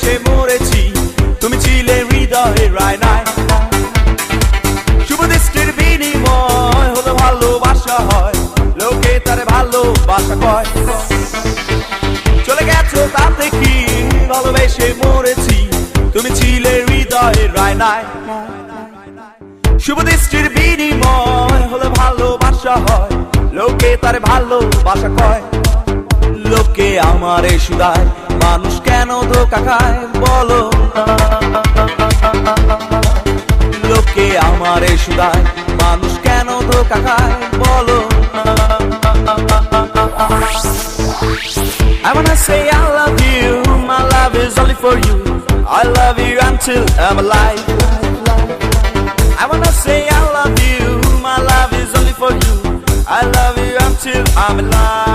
মিলেমিশে মরেছি। তুমি ছিলে হৃদয়ে রায়নায়। শুভ দৃষ্টির বিনিময় হলো ভালোবাসা হয়। লোকে তার ভালোবাসা কয়। চলে গেছো তাতে কি? ভালোবেসে মরেছি। তুমি ছিলে হৃদয়ে রায়নায়। শুভ দৃষ্টির বিনিময় হলো ভালোবাসা হয়। লোকে তার ভালোবাসা কয়। লোকে আমারে সুদায় মানুষ কেন ধোকা খায় বলো। লোকে আমারে সুদায় মানুষ কেন ধোকা খায় বলো। I wanna say I love you, my love is only for you. I love you until I'm alive. I wanna say I love you, my love is only for you. I love you until I'm alive.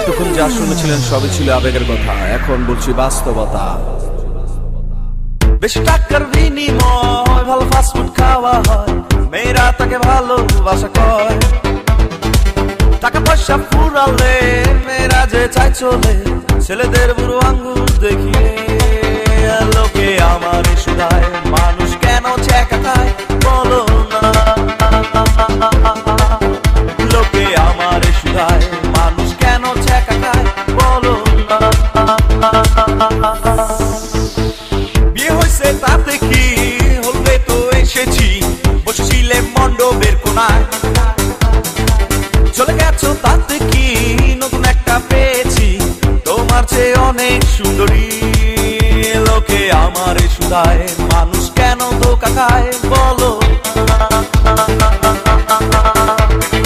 এতক্ষণ যা শুনেছিলেন সবই ছিল আবেগের কথা। এখন বলছি বাস্তবতা। বেশি টাকার বিনিময়, ভালো ফাস্টফুড খাওয়া হয়। মেয়েরা তাকে ভালোবাসা টাকা পয়সা ফুরালে, মেয়েরা যে চাই চলে। ছেলেদের বুড়ো আঙ্গুর দেখিয়ে অনেক সুন্দরী লোকে আমার সুদায়। মানুষ কেন ধোকা খায় বলো?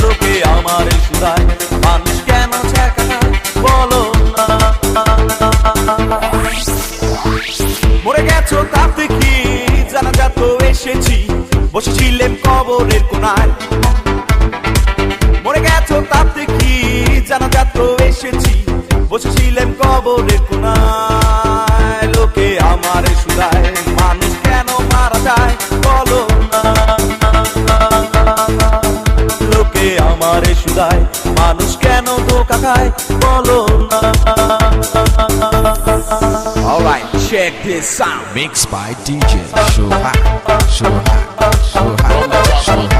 লোকে আমার সুদায়। মানুষ কেন বলো? মরে গেছো তাতে কি জানা যাত এসেছি। বসেছিলেন কবরের কোনায়। বসেছিলেন কবরের কোনায় লোকে আমার সুদায় মানুষ কেন মারা যায় বলো লোকে আমার সুদায় মানুষ কেন ধোকা খায় বলো না Alright, check this out. Mixed by DJ Shohak. Shohak. Shohak.